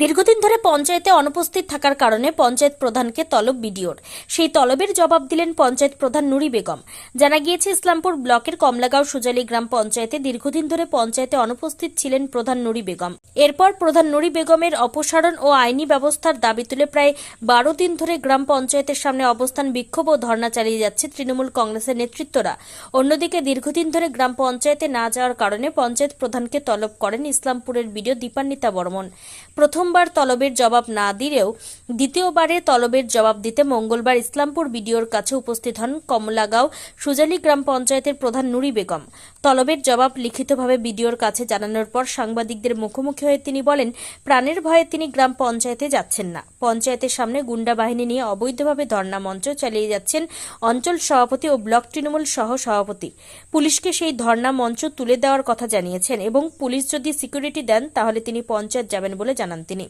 দীর্ঘদিন ধরে পঞ্চায়েতে অনুপস্থিত থাকার কারণে পঞ্চায়েত প্রধানকে তলব বিডিওর। সেই তলবের জবাব দিলেন পঞ্চায়েত প্রধান নুরি বেগম। জানা গিয়েছে, ইসলামপুর ব্লকের কমলাগাঁও সুজালি গ্রাম পঞ্চায়েতে দীর্ঘদিন ধরে পঞ্চায়েতে অনুপস্থিত ছিলেন প্রধান নুরি বেগম। এরপর প্রধান নুরি বেগমের অপসারণ ও আইনি ব্যবস্থার দাবি তুলে প্রায় বারো দিন ধরে গ্রাম পঞ্চায়েতের সামনে অবস্থান বিক্ষোভ ও ধর্ণা চালিয়ে যাচ্ছে তৃণমূল কংগ্রেসের নেতৃত্বরা। অন্যদিকে দীর্ঘদিন ধরে গ্রাম পঞ্চায়েতে না যাওয়ার কারণে পঞ্চায়েত প্রধানকে তলব করেন ইসলামপুরের বিডিও দীপান্বিতা বর্মন। প্রথমবার তলবের জবাব না দিলেও দ্বিতীয়বারে তলবের জবাব দিতে মঙ্গলবার ইসলামপুর বিডিওর কাছে উপস্থিত হন কমলাগাঁও সুজালি গ্রাম পঞ্চায়েতের প্রধান নুরি বেগম। তলবের জবাব লিখিতভাবে বিডিওর কাছে জানানোর পর সাংবাদিকদের মুখোমুখি হয়ে তিনি বলেন, প্রাণের ভয়ে তিনি গ্রাম পঞ্চায়েতে যাচ্ছেন না। পঞ্চায়েতের সামনে গুন্ডা বাহিনী নিয়ে অবৈধভাবে ধর্ণা মঞ্চ চালিয়ে যাচ্ছেন অঞ্চল সভাপতি ও ব্লক তৃণমূল সহ সভাপতি পুলিশকে সেই ধর্ণা মঞ্চ তুলে দেওয়ার কথা জানিয়েছেন এবং পুলিশ যদি সিকিউরিটি দেন, তাহলে তিনি পঞ্চায়েত যাবেন বলে জানান তিনি।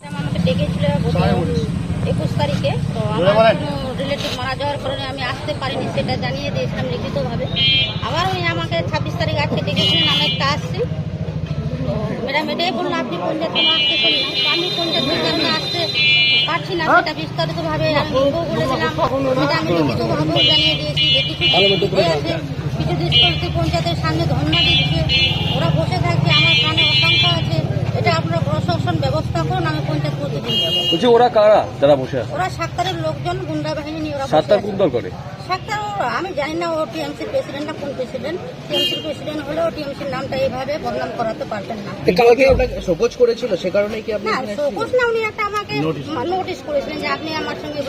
আমাকে ডেকেছিল একুশ তারিখে। তো আমার কোনো রিলেটিভ মারা যাওয়ার কারণে আমি আসতে পারিনি সেটা জানিয়ে দিয়েছিলাম লিখিতভাবে। আবার উনি আমাকে ছাব্বিশ তারিখ আজকে ডেকেছিলেন আমি একটা আসছি। তো ম্যাডাম এটাই বলল আপনি পঞ্চায়েত কোনো আসতেছেন না। আমি পঞ্চায়েত থেকে আমি আসতে পারছি না সেটা বিস্তারিতভাবে আমি বলব বলেছিলাম। সেটা আমি লিখিতভাবেও জানিয়ে দিয়েছি যে কিছু হয়েছে কিছু দৃষ্টি পঞ্চায়েতের সামনে ধর্ণা দিচ্ছে। ওরা বসে থাকছে আমার কানে অসংখ্য আছে এটা আপনারা প্রশাসন ব্যবস্থা করুন আমি পঞ্চায়েত প্রতিদিন যাব বলছি ওরা কারা? যারা বসে আছে। ওরা সাক্তারের লোকজন গুন্ডা বাহিনী নিয়ে ওরা কোন দল করে? সাক্তার আমি জানি না ও টিএমসির প্রেসিডেন্ট না কোন প্রেসিডেন্ট টিএমসির প্রেসিডেন্ট হলেও টিএমসির নামটা এইভাবে বদনাম করাতে পারতেন না। কালকে ওটা শোকজ করেছিল সে কারণে কি আপনি না না উনি একটা আমাকে নোটিশ করেছিলেন যে আপনি আমার সঙ্গে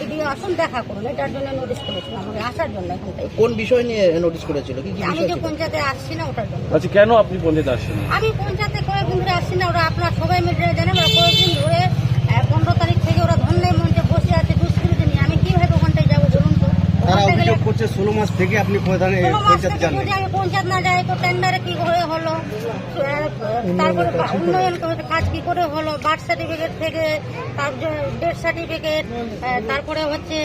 ভিডিও আসুন দেখা করুন। এটার জন্য নোটিশ করেছিলেন আমাকে আসার জন্য এখান কোন বিষয় নিয়ে নোটিশ করেছিল? কি কি আমি যে পঞ্চায়েতে আসছি না ওটার জন্য। আচ্ছা কেন আপনি পঞ্চায়েতে আসছেন? আমি পঞ্চায়েতে কয়েকদিন ধরে আসছি না ওরা আপনার সবাই মিলে জানেন ওরা কয়েকদিন ধরে পনেরো তারিখ থেকে ওরা ধন্যায় মঞ্চে বসে আছে দুষ্কৃতি নিয়ে। আমি কীভাবে ওখানটায় যাব বলুন তো? তারা অভিযোগ করছে ষোলো মাস থেকে আপনি প্রধান পঞ্চায়েত যান পঞ্চায়েত না যাই তো টেন্ডারে কি করে হলো? তারপরে উন্নয়ন কাজ কি করে হলো? বার্থ সার্টিফিকেট থেকে তারপরে ডেথ সার্টিফিকেট তারপরে হচ্ছে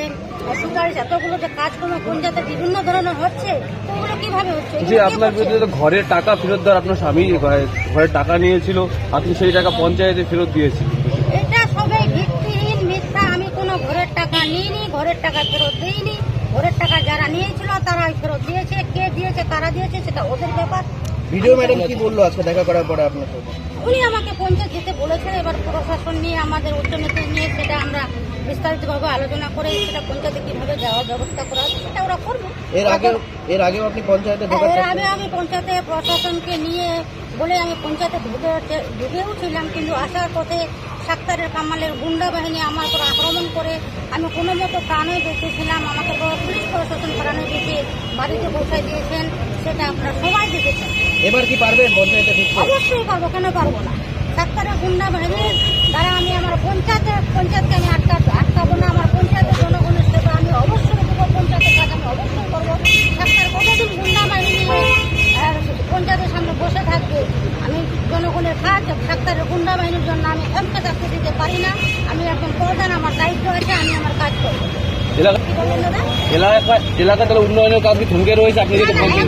সুপারিশ এতগুলো যে কাজকর্ম পঞ্চায়েতে বিভিন্ন ধরনের হচ্ছে ওগুলো কীভাবে হচ্ছে? যে এগুলো আপনার বিরুদ্ধে ঘরের টাকা ফেরত দেওয়ার আপনার স্বামী ঘরের টাকা নিয়েছিল আপনি সেই টাকা পঞ্চায়েতে ফেরত দিয়েছেন এটা সবাই ভিত্তিহীন মিথ্যা আমি কোনো ঘরের টাকা নিইনি ঘরের টাকা ফেরত দিইনি ঘরের টাকা যারা নিয়েছিল তারা ফেরত দিয়েছে। কে দিয়েছে তারা দিয়েছে সেটা ওদের ব্যাপার। ভিডিও ম্যাডাম কি বলল আজকে দেখা করার পরে আপনার সাথে? উনি আমাকে পঞ্চায়েত যেতে বলেছেন এবার প্রশাসন নিয়ে আমাদের উচ্চনীতি নিয়ে সেটা আমরা বিস্তারিতভাবে আলোচনা করে সেটা পঞ্চায়েতে কীভাবে যাওয়ার ব্যবস্থা করা হবে সেটা ওরা করবে। এর আগে এর আগেও আপনি পঞ্চায়েতে এর আগে আমি পঞ্চায়েতে প্রশাসনকে নিয়ে বলে আমি পঞ্চায়েতে ঢুকে ঢুকেও ছিলাম কিন্তু আসার পথে সাক্তারের কামালের গুন্ডা বাহিনী আমার উপর আক্রমণ করে আমি কোনো মতো প্রাণে বেঁচেছিলাম আমাকে পুলিশ প্রশাসন প্রাণে বেঁচে বাড়িতে পৌঁছায় দিয়েছেন সেটা আপনারা সবাই দেখেছেন। এবার কি পারবেন পঞ্চায়েতে অবশ্যই পারব কেন পারব না? সাক্তারের গুন্ডা বাহিনীর দ্বারা আমি আমার পঞ্চায়েতে পঞ্চায়েতকে আমি আটকা আটকাবো না আমার এলাকা তাহলে উন্নয়নের কাজ কি থমকে রয়েছে? আপনি যেটা বলছেন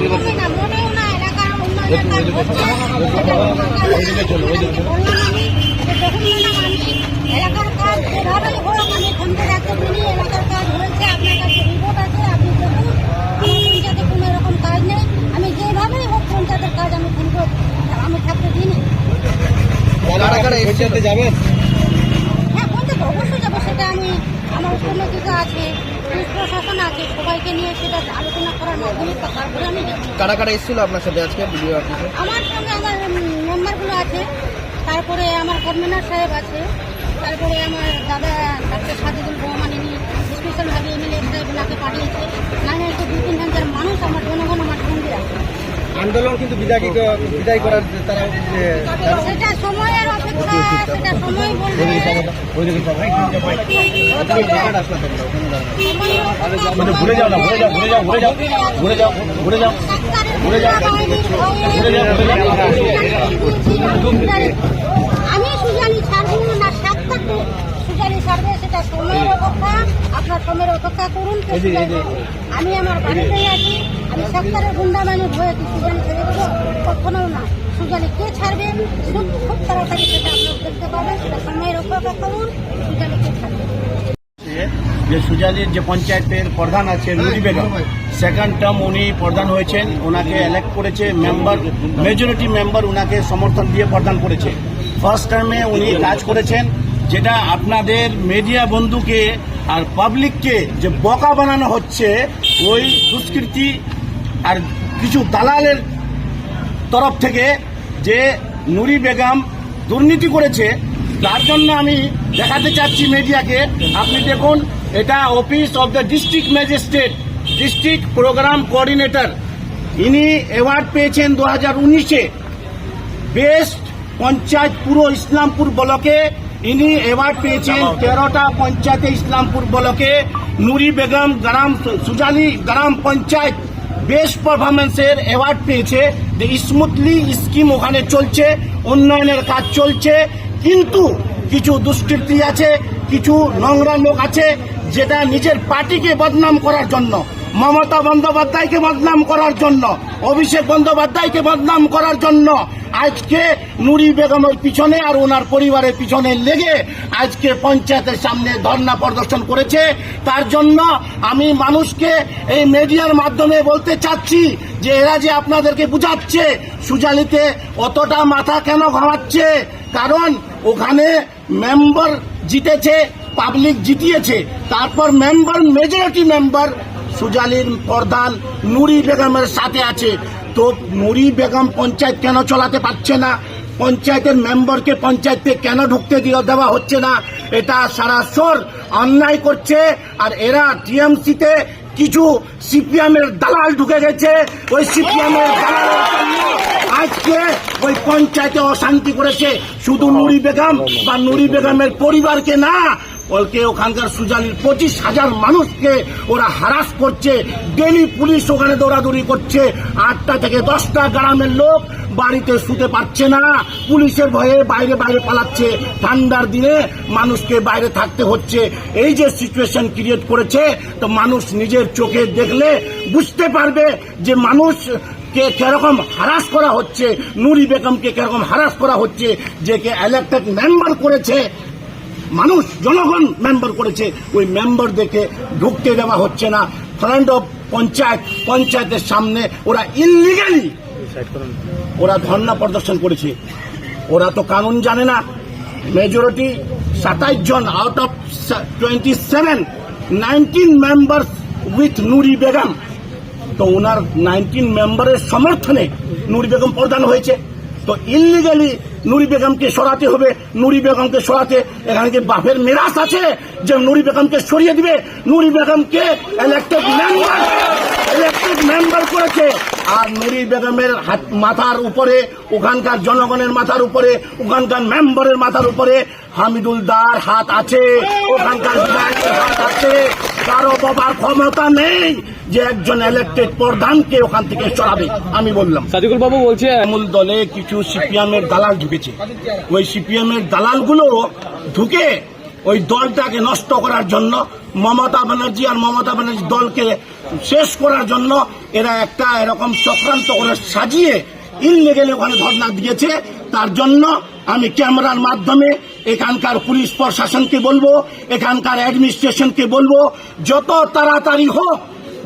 এলাকার কাজ হোক আমি এলাকার কাজ হয়েছে আপনার কাছে রিপোর্ট আছে আপনি যাতে কোনো রকম কাজ নেই আমি যেভাবেই হোক পঞ্চায়েতের কাজ আমি ফোন আমি থাকতে দিই না যাবেন? হ্যাঁ বলতে অবশ্যই যাব সেটা আমি আমার উন্নতিতে আছে পুলিশ প্রশাসন আছে সবাইকে নিয়ে সেটা আলোচনা করার মাধ্যমে তারপরে আমি যাব। কারা কারা এসেছিল আপনার সাথে আজকে অফিসে? আমার সঙ্গে আমার মেম্বারগুলো আছে তারপরে আমার কনভেনার সাহেব আছে তারপরে আমার দাদা ডাক্তার সাজিদুল রহমান ইনি স্পেশালভাবে এমএলএ সাহেব ওনাকে পাঠিয়েছে। নাইন হচ্ছে দু তিন হাজার মানুষ আমার জনগণ আমার সঙ্গে আছে। আন্দোলন কিন্তু বিদায় বিদায় করার তারা সেটা সময়ের অপেক্ষা সেটা সময় বলবে। মানে ভুলে যাও না ভুলে যাও ভুলে যাও ভুলে যাও ভুলে যাও ভুলে যাও ভুলে যাও ভুলে যাও ভুলে যাও আমি সুজানি ছাড়বো না সাতটা সুজানি ছাড়বে সেটা আপনার সময়ের অপেক্ষা করুন কে সুজানি ছাড়বে। আমি আমার বাড়িতেই আছি আমি সাতটারের গুন্ডা মানুষ হয়ে কি সুজানি ছেড়ে দেবো কখনো না। সুজানি কে ছাড়বে? খুব খুব তাড়াতাড়ি সেটা আপনাদের সুজালিকে থাকবে যে সুজালির যে পঞ্চায়েতের প্রধান আছে নুরি বেগম সেকেন্ড টার্ম উনি প্রধান হয়েছেন ওনাকে ইলেক্ট করেছে মেম্বার মেজরিটি মেম্বার ওনাকে সমর্থন দিয়ে প্রদান করেছে। ফার্স্ট টার্মে উনি কাজ করেছেন যেটা আপনাদের মিডিয়া বন্ধুকে আর পাবলিককে যে বকা বানানো হচ্ছে, ওই দুষ্কৃতি আর কিছু দালালের তরফ থেকে যে নুরি বেগম দুর্নীতি করেছে, তার জন্য আমি দেখাতে চাচ্ছি মিডিয়াকে আপনি দেখুন, এটা office of the district magistrate district program coordinator ইনি অ্যাওয়ার্ড পেয়েছেন দু হাজার উনিশে। বেস্ট পঞ্চায়েত পুরো ইসলামপুর ব্লকে ইনি অ্যাওয়ার্ড পেয়েছেন তেরোটা পঞ্চায়েতে ইসলামপুর ব্লকে নুরি বেগম গ্রাম সুজালি গ্রাম পঞ্চায়েত। বেস্ট পারফরমেন্সের অ্যাওয়ার্ড পেয়েছে। যে স্মুথলি স্কিম ওখানে চলছে উন্নয়নের কাজ চলছে কিন্তু কিছু দুষ্কৃতি আছে কিছু নোংরা লোক আছে যেটা নিজের পার্টিকে বদনাম করার জন্য। মমতা বন্দ্যোপাধ্যায়কে বদনাম করার জন্য, অভিষেক বন্দ্যোপাধ্যায়কে বদনাম করার জন্য আজকে নুরি বেগমের পিছনে আর ওনার পরিবারের পিছনে লেগে আজকে পঞ্চায়েতের সামনে ধর্ণা প্রদর্শন করেছে। তার জন্য আমি মানুষকে এই মিডিয়ার মাধ্যমে বলতে চাচ্ছি যে এরা যে আপনাদেরকে বুঝাচ্ছে, সুজালিতে অতটা মাথা কেন ঘামাচ্ছে? কারণ ওখানে মেম্বার জিতেছে পাবলিক জিতিয়েছে, তারপর মেম্বার মেজরিটি মেম্বার সুজালির প্রধান নুরি বেগমের সাথে আছে। তো নুরি বেগম পঞ্চায়েত কেন চলাতে পারছে না? পঞ্চায়েতের মেম্বারকে পঞ্চায়েতে কেন ঢুকতে দেওয়া হচ্ছে না? এটা সারাসর অন্যায় করছে আর এরা টিএমসিতে কিছু সিপিএমের দালাল ঢুকে গেছে। ওই সিপিএমের আজকে ওই পঞ্চায়েতে অশান্তি করেছে। শুধু নুরি বেগম বা নুরি বেগমের পরিবারকে না বলকে ওখানকার সুজালির পঁচিশ হাজার মানুষকে ওরা হারাস করছে। ডেলি পুলিশ ওখানে দৌড়াদৌড়ি করছে। আটটা থেকে দশটা গ্রামের লোক বাড়িতে শুতে পারছে না। পুলিশের ভয়ে বাইরে বাইরে পালাচ্ছে। ঠান্ডার দিনে মানুষকে বাইরে থাকতে হচ্ছে। এই যে সিচুয়েশন ক্রিয়েট করেছে, তো মানুষ নিজের চোখে দেখলে বুঝতে পারবে যে মানুষ কে কীরকম হারাস করা হচ্ছে, নুরি বেগমকে কীরকম হারাস করা হচ্ছে, যে কে ইলেক্টেড মেম্বার করেছে। মানুষ, জনগণ মেম্বার করেছে। ওই মেম্বার দেখে ঢুকতে দেওয়া হচ্ছে না। ফ্রন্ট অফ পঞ্চায়েত, পঞ্চায়েতের সামনে ওরা ইনলিগালি ওরা ধর্ণা প্রদর্শন করেছে। ওরা তো কানুন জানে না। মেজরিটি সাতাইশ জন out of twenty seven nineteen member with Nuri Begum তো ওনার নাইনটিন মেম্বারের সমর্থনে নুরি বেগম প্রদান হয়েছে। তো ইনলিগালি নুরি বেগমকে সরাতে হবে, নুরি বেগমকে সরাতে এখানে কি বাপের মেরাস আছে, যে নুরি বেগমকে সরিয়ে দিবে, নুরি বেগমকে ইলেক্টেড মেম্বার ইলেক্টেড মেম্বার করেছে। আর নুরি বেগমের হাত মাথার উপরে, ওখানকার জনগণের মাথার উপরে, ওখানকার মেম্বারের মাথার উপরে হামিদুল দার হাত আছে, ওখানকার বিধায়কের হাত আছে। কারও বাবার ক্ষমতা নেই যে একজন ইলেকটেড প্রধানকে ওখান থেকে সরাবে। আমি বললাম সাদিকুল বাবু বলছে তৃণমূল দলে কিছু সিপিএম এর দালাল ঢুকেছে। ওই সিপিএম এর দালালগুলো ঢুকে ওই দলটাকে নষ্ট করার জন্য মমতা ব্যানার্জি আর মমতা ব্যানার্জি দলকে শেষ করার জন্য এরা একটা এরকম চক্রান্ত করে সাজিয়ে ইনলিগেলি ওখানে ধর্ণা দিয়েছে। তার জন্য আমি ক্যামেরার মাধ্যমে এখানকার পুলিশ প্রশাসনকে বলব এখানকার অ্যাডমিনিস্ট্রেশনকে বলব যত তাড়াতাড়ি হোক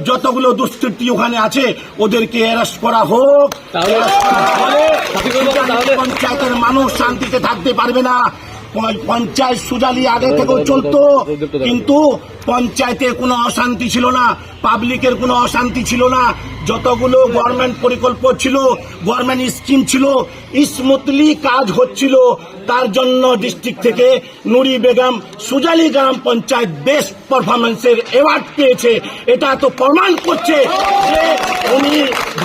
যতগুলো দুষ্কৃতি ওখানে আছে ওদেরকে অ্যারেস্ট করা হোক। পঞ্চায়েতের মানুষ শান্তিতে থাকতে পারবে না। পঞ্চায়েত সুজালি আগে থেকেও চলতো কিন্তু পঞ্চায়েতে কোনো অশান্তি ছিল না পাবলিকের কোনো অশান্তি ছিল না। যতগুলো গভর্নমেন্ট প্রকল্প ছিল গভর্নমেন্ট স্কিম ছিল স্মুথলি কাজ হচ্ছিল তার জন্য ডিস্ট্রিক্ট থেকে নুরি বেগম সুজালি গ্রাম পঞ্চায়েত বেস্ট পারফরমেন্সের অ্যাওয়ার্ড পেয়েছে। এটা তো প্রমাণ করছে যে উনি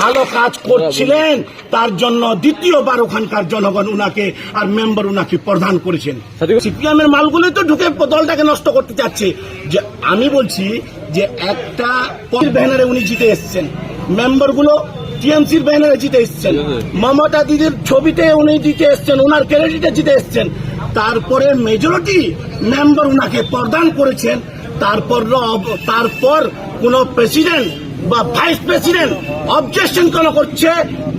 ভালো কাজ করছিলেন তার জন্য দ্বিতীয়বার ওখানকার জনগণ উনাকে আর মেম্বার উনাকে প্রদান করেছেন। সিপিএম এর মালগুলোই তো ঢুকে দলটাকে নষ্ট করতে চাচ্ছে। যে আমি বলছি যে একটা ব্যানারে উনি জিতে এসছেন। মেম্বারগুলো টিএমসির ব্যানারে জিতে এসছেন। মমতা দিদির ছবিতে উনি জিতে এসছেন ওনার ক্রেডিটে জিতে এসছেন। তারপরে মেজরিটি মেম্বার উনাকে প্রদান করেছেন। তারপর তারপর কোন প্রেসিডেন্ট বা ভাইস প্রেসিডেন্ট অবজেকশন কেন করছে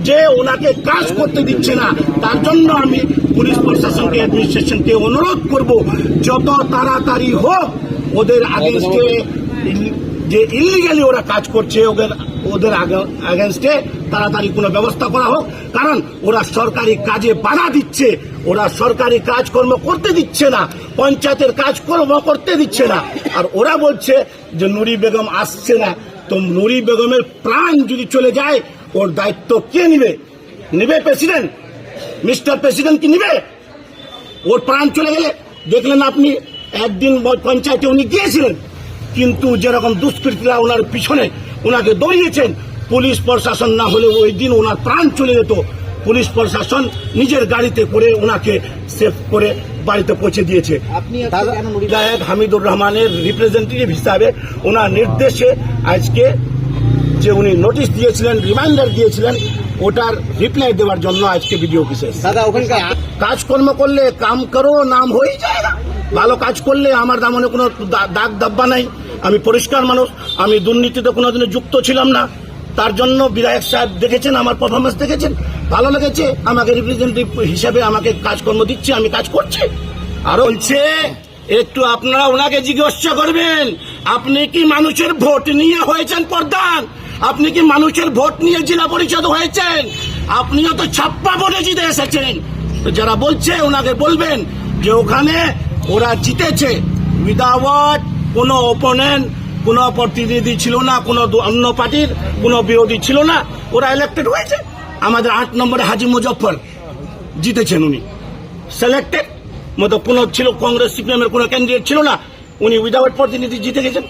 যে ওনাকে কাজ করতে দিচ্ছে না। তার জন্য আমি পুলিশ প্রশাসনকে অ্যাডমিনিস্ট্রেশনকে অনুরোধ করব যত তাড়াতাড়ি হোক ওদের আগেনস্টে যে ইলিগালি ওরা কাজ করছে ওদের ওদের আগেনস্টে তাড়াতাড়ি কোনো ব্যবস্থা করা হোক। কারণ ওরা সরকারি কাজে বাধা দিচ্ছে। ওরা সরকারি কাজকর্ম করতে দিচ্ছে না। পঞ্চায়েতের কাজকর্ম করতে দিচ্ছে না। আর ওরা বলছে যে নুরি বেগম আসছে না। তো নুরি বেগমের প্রাণ যদি চলে যায়, ওর দায়িত্ব কে নিবে? নিবে প্রেসিডেন্ট মিস্টার প্রেসিডেন্ট কি নিবে? ওর প্রাণ চলে গেলে? দেখলেন আপনি, একদিন পঞ্চায়েতে উনি গিয়েছিলেন। কিন্তু যেরকম দুষ্কৃতীরা ওনার পিছনে ওনাকে দৌড়িয়েছেন। পুলিশ প্রশাসন না হলে ওই দিন ওনার প্রাণ চলে যেত। পুলিশ প্রশাসন নিজের গাড়িতে করে ওনাকে সেভ করে বাড়িতে পৌঁছে দিয়েছে। বিধায়ক হামিদুর রহমানের রিপ্রেজেন্টেটিভ হিসাবে ওনার নির্দেশে আজকে যে উনি নোটিশ দিয়েছিলেন রিমাইন্ডার দিয়েছিলেন ওটার রিপ্লাই দেওয়ার জন্য আজকে বিডিও অফিসে। দাদা ওখানকার কাজকর্ম করলে কাম করো নাম হয়ে যায় ভালো কাজ করলে আমার দামনে কোনো দাগ দাব্বা নাই। আমি পরিষ্কার মানুষ, আমি দুর্নীতিতে কোনোদিনও যুক্ত ছিলাম না। তার জন্য বিধায়ক সাহেব দেখেছেন, আমার পারফরমেন্স দেখেছেন, ভালো লেগেছে, আমাকে রিপ্রেজেন্টেটিভ হিসেবে আমাকে কাজকর্ম দিচ্ছে, আমি কাজ করছি। আরও বলছে, একটু আপনারা ওনাকে জিজ্ঞাসা করবেন, আপনি কি মানুষের ভোট নিয়ে হয়েছেন প্রধান? আপনি কি মানুষের ভোট নিয়ে জেলা পরিষদ হয়েছেন? আপনিও তো ছাপ্পা ভোটে জিতে এসেছেন। তো যারা বলছে, ওনাকে বলবেন যে ওখানে ওরা জিতেছে। উইদাউট কোনো ওপোনেন্ট কোনো প্রতিনিধি ছিল না, কোনো অন্য পার্টির কোনো বিরোধী ছিল না, ওরা ইলেক্টেড হয়েছে। আমাদের আট নম্বরে হাজি মুজফর জিতেছেন উনি। সিলেক্টেড মতো কোনো ছিল, কংগ্রেস, সিপিএমের কোনো ক্যান্ডিডেট ছিল না, উনি উইদাউট প্রতিনিধি জিতে গেছেন।